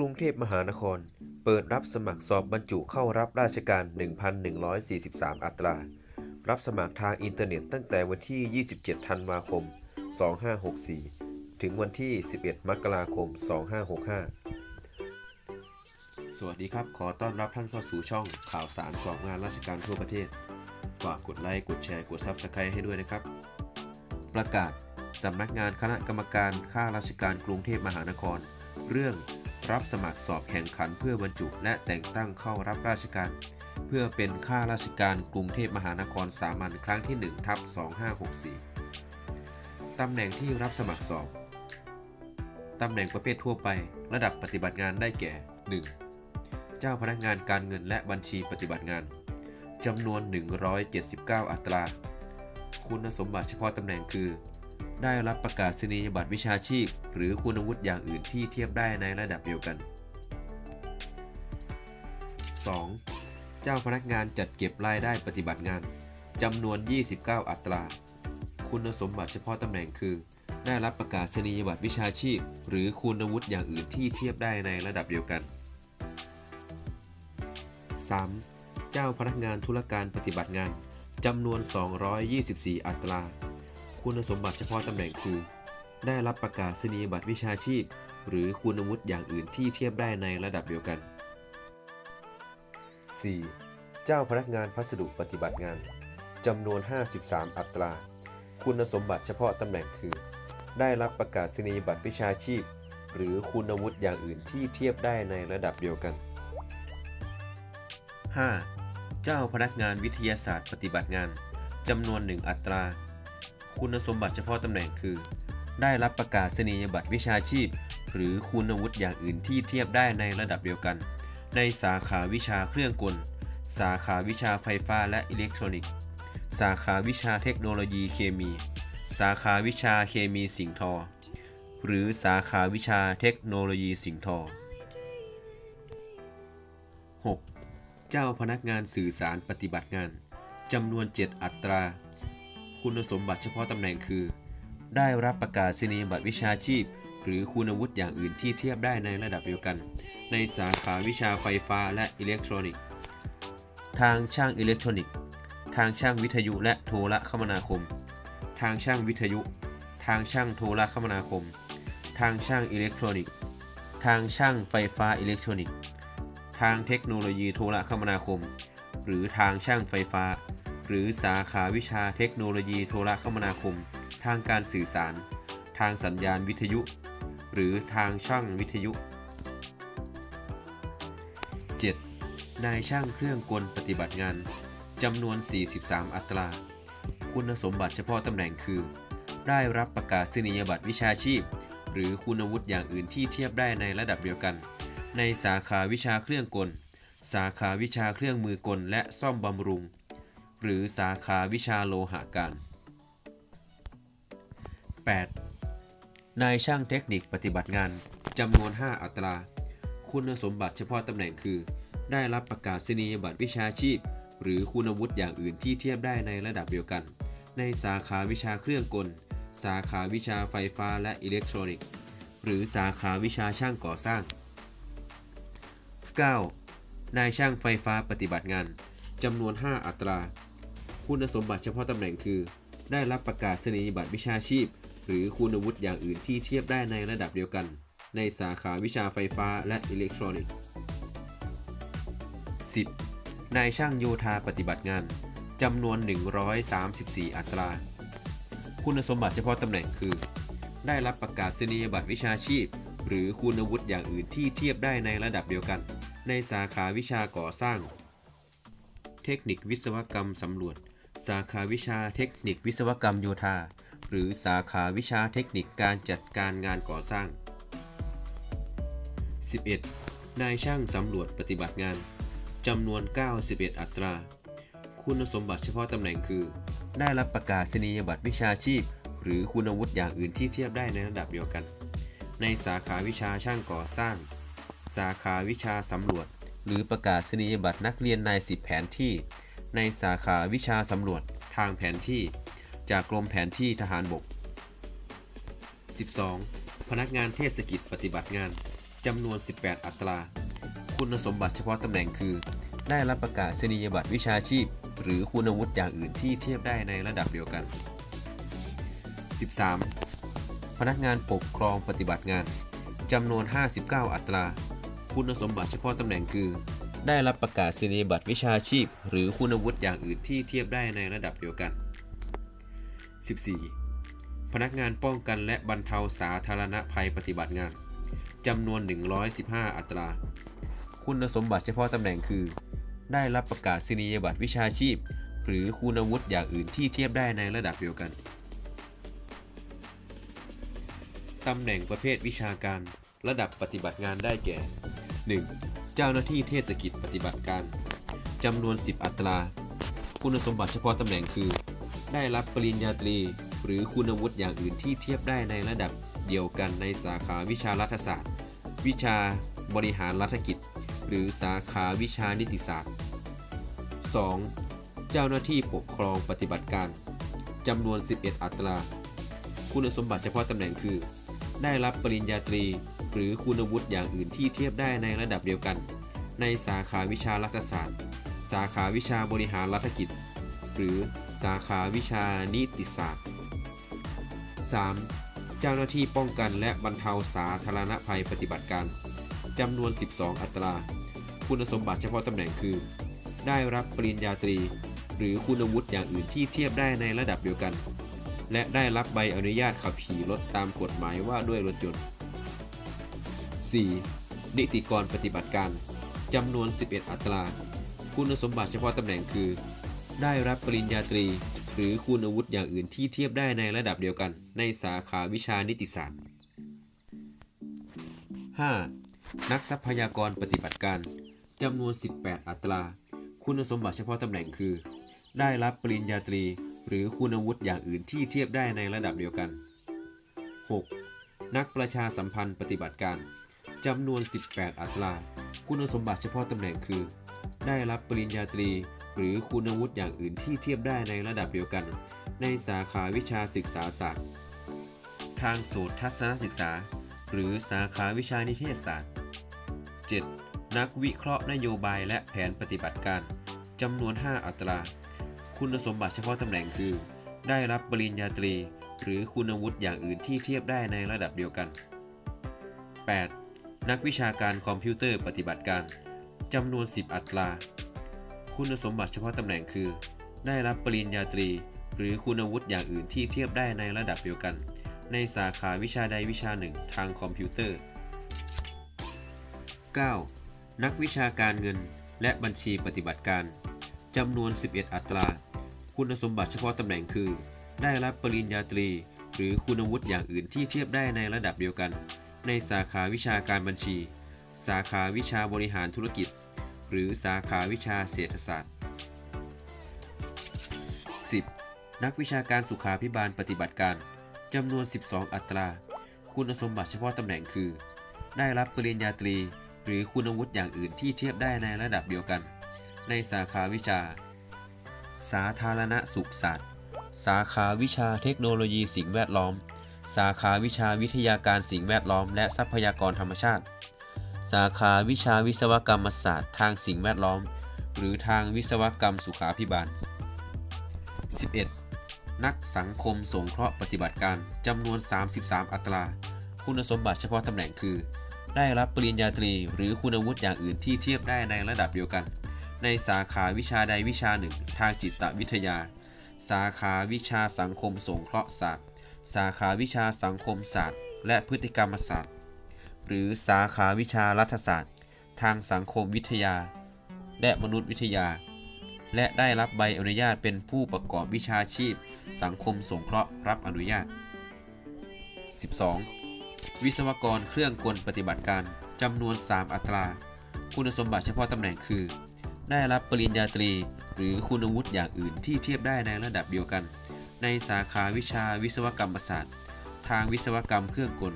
รุงเทพมหานคร เปิดรับสมัครสอบบรรจุเข้ารับราชการ 1,143 อัตรา รับสมัครทางอินเทอร์เน็ตตั้งแต่วันที่ 27 ธันวาคม 2564 ถึงวันที่ 11 มกราคม 2565 สวัสดีครับ ขอต้อนรับท่านเข้าสู่ช่องข่าวสารสอบงานราชการทั่วประเทศ ฝากกดไลค์ กดแชร์ กด Subscribe ให้ด้วยนะครับ ประกาศสำนักงานคณะกรรมการข้าราชการกรุงเทพมหานคร เรื่อง รับสมัครสอบแข่งขันเพื่อบรรจุและแต่งตั้งเข้ารับราชการ เพื่อเป็นข้าราชการกรุงเทพมหานครสามัญครั้งที่1ทับ2564ตำแหน่งที่รับสมัครสอบตำแหน่งประเภททั่วไประดับปฏิบัติงานได้แก่ 1. เจ้าพนักงานการเงินและบัญชีปฏิบัติงานจำนวน 179 อัตรา คุณสมบัติเฉพาะตำแหน่งคือ ได้รับประกาศนียบัตรวิชาชีพ หรือคุณวุฒิอย่างอื่นที่เทียบได้ในระดับเดียวกัน 2. เจ้าพนักงานจัดเก็บรายได้ปฏิบัติงานจำนวน 29 อัตรา คุณสมบัติเฉพาะตำแหน่งคือ ได้รับประกาศนียบัตรวิชาชีพ หรือคุณวุฒิอย่างอื่นที่เทียบได้ในระดับเดียวกัน 3. เจ้าพนักงานธุรการปฏิบัติงานจำนวน 224 อัตรา คุณสมบัติเฉพาะตำแหน่งคือ ได้รับประกาศนียบัตรวิชาชีพ หรือคุณวุฒิอย่างอื่นที่เทียบได้ในระดับเดียวกัน 4. เจ้าพนักงานพัสดุปฏิบัติงานจำนวน 53 อัตรา คุณสมบัติเฉพาะตำแหน่งคือ ได้รับประกาศนียบัตรวิชาชีพ หรือคุณวุฒิอย่างอื่นที่เทียบได้ในระดับเดียวกัน 5. เจ้าพนักงานวิทยาศาสตร์ปฏิบัติงานจำนวน 1 อัตรา คุณสมบัติเฉพาะตำแหน่งคือ ได้รับประกาศนียบัตรวิชาชีพ หรือคุณวุฒิอย่างอื่นที่เทียบได้ในระดับเดียวกัน ในสาขาวิชาเครื่องกล สาขาวิชาไฟฟ้าและอิเล็กทรอนิกส์ สาขาวิชาเทคโนโลยีเคมี สาขาวิชาเคมีสิ่งทอ หรือสาขาวิชาเทคโนโลยีสิ่งทอ 6. เจ้าพนักงานสื่อสารปฏิบัติงานจำนวน 7 อัตรา คุณสมบัติเฉพาะตำแหน่งคือ ได้รับประกาศนียบัตรวิชาชีพ หรือคุณวุฒิอย่างอื่นที่เทียบได้ในระดับเดียวกัน ในสาขาวิชาไฟฟ้าและอิเล็กทรอนิกส์ ทางช่างอิเล็กทรอนิกส์ ทางช่างวิทยุและโทรคมนาคม ทางช่างวิทยุ ทางช่างโทรคมนาคม ทางช่างอิเล็กทรอนิกส์ ทางช่างไฟฟ้าอิเล็กทรอนิกส์ ทางเทคโนโลยีโทรคมนาคม หรือทางช่างไฟฟ้า หรือสาขาวิชาเทคโนโลยีโทรคมนาคม ทางการสื่อสาร ทางสัญญาณวิทยุ หรือทางช่างวิทยุ 7. นายช่างเครื่องกลปฏิบัติงานจำนวน 43 อัตรา คุณสมบัติเฉพาะตำแหน่งคือ ได้รับประกาศนียบัตรวิชาชีพ หรือคุณวุฒิอย่างอื่นที่เทียบได้ในระดับเดียวกัน ในสาขาวิชาเครื่องกล สาขาวิชาเครื่องมือกลและซ่อมบำรุง หรือสาขาวิชาโลหะการ 8. นายช่างเทคนิคปฏิบัติงานจำนวน 5 อัตรา คุณสมบัติเฉพาะตำแหน่งคือ ได้รับประกาศนียบัตรวิชาชีพ หรือคุณวุฒิอย่างอื่นที่เทียบได้ในระดับเดียวกัน ในสาขาวิชาเครื่องกล สาขาวิชาไฟฟ้าและอิเล็กทรอนิกส์ หรือสาขาวิชาช่างก่อสร้าง 9. นายช่างไฟฟ้าปฏิบัติงานจำนวน 5 อัตรา คุณสมบัติเฉพาะตำแหน่งคือ ได้รับประกาศนียบัตรวิชาชีพ หรือคุณวุฒิอย่างอื่นที่เทียบได้ในระดับเดียวกัน ในสาขาวิชาไฟฟ้าและอิเล็กทรอนิกส์ 10. นายช่างโยธาปฏิบัติงานจำนวน 134 อัตรา คุณสมบัติเฉพาะตำแหน่งคือ ได้รับประกาศนียบัตรวิชาชีพ หรือคุณวุฒิอย่างอื่นที่เทียบได้ในระดับเดียวกัน ในสาขาวิชาก่อสร้าง เทคนิควิศวกรรมสำรวจ สาขาวิชาเทคนิควิศวกรรมโยธา หรือสาขาวิชาเทคนิคการจัดการงานก่อสร้าง 11. นายช่างสำรวจปฏิบัติงานจำนวน 91 อัตรา คุณสมบัติเฉพาะตำแหน่งคือ ได้รับประกาศนียบัตรวิชาชีพ หรือคุณวุฒิอย่างอื่นที่เทียบได้ในระดับเดียวกัน ในสาขาวิชาช่างก่อสร้าง สาขาวิชาสำรวจ หรือประกาศนียบัตรนักเรียนนายสิบแผนที่ ในสาขาวิชาสำรวจทางแผนที่จากกรมแผนที่ทหารบก 12. พนักงานเทศกิจปฏิบัติงานจำนวน 18 อัตรา คุณสมบัติเฉพาะตำแหน่งคือ ได้รับประกาศนียบัตรวิชาชีพ หรือคุณวุฒิอย่างอื่นที่เทียบได้ในระดับเดียวกัน 13. พนักงานปกครองปฏิบัติงานจำนวน 59 อัตรา คุณสมบัติเฉพาะตำแหน่งคือ ได้รับประกาศนีบัตรวิชาชีพ หรือคุณวุฒิอย่างอื่นที่เทียบได้ในระดับเดียวกัน 14. พนักงานป้องกันและบรรเทาสาธารณภัยปฏิบัติงานจำนวน 115 อัตรา คุณสมบัติเฉพาะตำแหน่งคือ ได้รับประกาศนียบัตรวิชาชีพ หรือคุณวุฒิอย่างอื่นที่เทียบได้ในระดับเดียวกันตำแหน่งประเภทวิชาการ ระดับปฏิบัติงานได้แก่ 1. เจ้าหน้าที่เทศกิจปฏิบัติการจำนวน 10 อัตรา คุณสมบัติเฉพาะตำแหน่งคือ ได้รับปริญญาตรี หรือคุณวุฒิอย่างอื่นที่เทียบได้ในระดับเดียวกันในสาขาวิชารัฐศาสตร์ วิชาบริหารรัฐกิจ หรือสาขาวิชานิติศาสตร์ 2. เจ้าหน้าที่ปกครองปฏิบัติการจำนวน 11 อัตรา คุณสมบัติเฉพาะตำแหน่งคือ ได้รับปริญญาตรี หรือคุณวุฒิอย่างอื่นที่เทียบได้ในระดับเดียวกัน ในสาขาวิชารัฐศาสตร์ สาขาวิชาบริหารรัฐกิจ หรือสาขาวิชานิติศาสตร์ 3. เจ้าหน้าที่ป้องกันและบรรเทาสาธารณภัยปฏิบัติการจำนวน 12 อัตรา คุณสมบัติเฉพาะตำแหน่งคือ ได้รับปริญญาตรี หรือคุณวุฒิอย่างอื่นที่เทียบได้ในระดับเดียวกัน และได้รับใบอนุญาตขับขี่รถตามกฎหมายว่าด้วยรถยนต์ 4. นิติกรปฏิบัติการจำนวน 11 อัตรา คุณสมบัติเฉพาะตำแหน่งคือ ได้รับปริญญาตรี หรือคุณอาวุฒิอย่างอื่นที่เทียบได้ในระดับเดียวกัน ในสาขาวิชานิติศาสตร์ 5. นักทรัพยากรปฏิบัติการจำนวน 18 อัตรา คุณสมบัติเฉพาะตำแหน่งคือ ได้รับปริญญาตรี หรือคุณอาวุฒิอย่างอื่นที่เทียบได้ในระดับเดียวกัน 6. นักประชาสัมพันธ์ปฏิบัติการ จำนวน 18 อัตรา คุณสมบัติเฉพาะตำแหน่งคือ ได้รับปริญญาตรี หรือคุณวุฒิอย่างอื่นที่เทียบได้ในระดับเดียวกัน ในสาขาวิชาศึกษาศาสตร์ ทางโสตทัศนศึกษา หรือสาขาวิชานิเทศศาสตร์ 7. นักวิเคราะห์นโยบายและแผนปฏิบัติการจำนวน 5 อัตรา คุณสมบัติเฉพาะตำแหน่งคือ ได้รับปริญญาตรี หรือคุณวุฒิอย่างอื่นที่เทียบได้ในระดับเดียวกัน 8. นักวิชาการคอมพิวเตอร์ปฏิบัติการจำนวน 10 อัตรา คุณสมบัติเฉพาะตำแหน่งคือ ได้รับปริญญาตรี หรือคุณวุฒิอย่างอื่นที่เทียบได้ในระดับเดียวกัน ในสาขาวิชาใดวิชาหนึ่งทางคอมพิวเตอร์ 9. นักวิชาการเงินและบัญชีปฏิบัติการจำนวน 11 อัตรา คุณสมบัติเฉพาะตำแหน่งคือ ได้รับปริญญาตรี หรือคุณวุฒิอย่างอื่นที่เทียบได้ในระดับเดียวกัน ในสาขาวิชาการบัญชี สาขาวิชาบริหารธุรกิจ หรือสาขาวิชาเศรษฐศาสตร์ 10. นักวิชาการสุขาพิบาลปฏิบัติการจำนวน 12 อัตรา คุณสมบัติเฉพาะตำแหน่งคือ ได้รับปริญญาตรี หรือคุณวุฒิอย่างอื่นที่เทียบได้ในระดับเดียวกัน ในสาขาวิชา สาธารณสุขศาสตร์ สาขาวิชาเทคโนโลยีสิ่งแวดล้อม สาขาวิชาวิทยาการสิ่งแวดล้อม และทรัพยากรธรรมชาติ สาขาวิชาวิศวกรรมศาสตร์ ทางสิ่งแวดล้อม หรือทางวิศวกรรมสุขาพิบาล 11. นักสังคมสงเคราะห์ปฏิบัติการจำนวน 33 อัตรา คุณสมบัติเฉพาะตำแหน่งคือ ได้รับปริญญาตรีหรือคุณวุฒิอย่างอื่นที่เทียบได้ในระดับเดียวกัน ในสาขาวิชาใดวิชาหนึ่ง ทางจิตวิทยา สาขาวิชาสังคมสงเคราะห์ศาสตร์ สาขาวิชาสังคมศาสตร์ และพฤติกรรมศาสตร์ หรือสาขาวิชารัฐศาสตร์ ทางสังคมวิทยา และมนุษยวิทยา และได้รับใบอนุญาตเป็นผู้ประกอบวิชาชีพ สังคมสงเคราะห์รับอนุญาต 12. วิศวกรเครื่องกลปฏิบัติการจำนวน 3 อัตรา คุณสมบัติเฉพาะตำแหน่งคือ ได้รับปริญญาตรี หรือคุณวุฒิอย่างอื่นที่เทียบได้ในระดับเดียวกัน ในสาขาวิชาวิศวกรรมศาสตร์ ทางวิศวกรรมเครื่องกล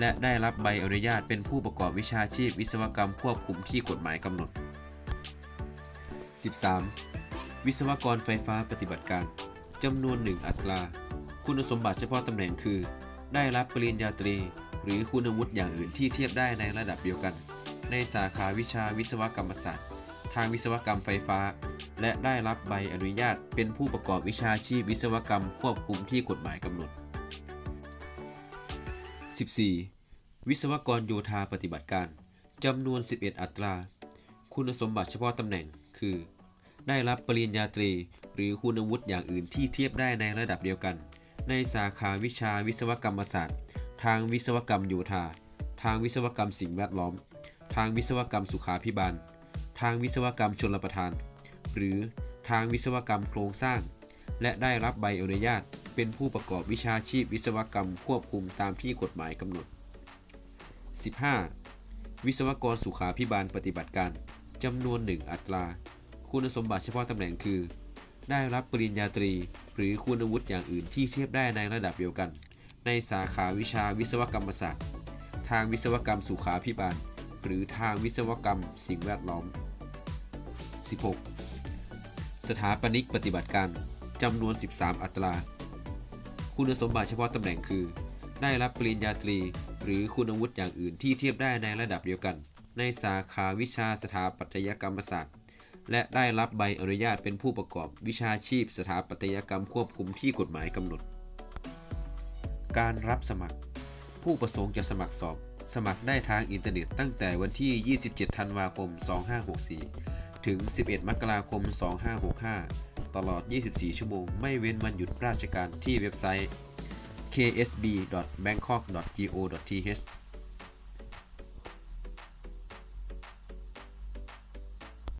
และได้รับใบอนุญาตเป็นผู้ประกอบวิชาชีพวิศวกรรมควบคุมที่กฎหมายกำหนด 13. วิศวกรไฟฟ้าปฏิบัติการจำนวน 1 อัตรา คุณสมบัติเฉพาะตำแหน่งคือ ได้รับปริญญาตรีหหรือคุณวุฒิอย่างอื่นที่เทียบได้ในระดับเดียวกัน ในสาขาวิชาวิศวกรรมศาสตร์ ทางวิศวกรรมไฟฟ้า และได้รับใบอนุญาตเป็นผู้ประกอบวิชาชีพวิศวกรรมควบคุมที่กฎหมายกำหนด 14. วิศวกรโยธาปฏิบัติการจำนวน 11 อัตรา คุณสมบัติเฉพาะตำแหน่งคือ ได้รับปริญญาตรี หรือคุณวุฒิอย่างอื่นที่เทียบได้ในระดับเดียวกัน ในสาขาวิชาวิศวกรรมศาสตร์ ทางวิศวกรรมโยธา ทางวิศวกรรมสิ่งแวดล้อม ทางวิศวกรรมสุขาพิบาล ทางวิศวกรรมชลประทาน หรือทางวิศวกรรมโครงสร้าง และได้รับใบอนุญาต เป็นผู้ประกอบวิชาชีพวิศวกรรมควบคุมตามที่กฎหมายกำหนด 15. วิศวกรสุขาพิบาลปฏิบัติการจำนวน 1 อัตรา คุณสมบัติเฉพาะตำแหน่งคือ ได้รับปริญญาตรี หรือคุณวุฒิอย่างอื่นที่เทียบได้ในระดับเดียวกัน ในสาขาวิชาวิศวกรรมศาสตร์ ทางวิศวกรรมสุขาพิบาล หรือทางวิศวกรรมสิ่งแวดล้อม 16. สถาปนิกปฏิบัติการจำนวน 13 อัตรา คุณสมบัติเฉพาะตำแหน่งคือ ได้รับปริญญาตรี หรือคุณวุฒิอย่างอื่นที่เทียบได้ในระดับเดียวกัน ในสาขาวิชาสถาปัตยกรรมศาสตร์ และได้รับใบอนุญาตเป็นผู้ประกอบวิชาชีพสถาปัตยกรรมควบคุมที่กฎหมายกำหนด การรับสมัคร ผู้ประสงค์จะสมัครสอบ สมัครได้ทางอินเทอร์เน็ตตั้งแต่วันที่ 27 ธันวาคม 2564 ถึง 11 มกราคม 2565 ตลอด 24 ชั่วโมง ไม่เว้นวันหยุดราชการที่เว็บไซต์ ksb.bangkok.go.th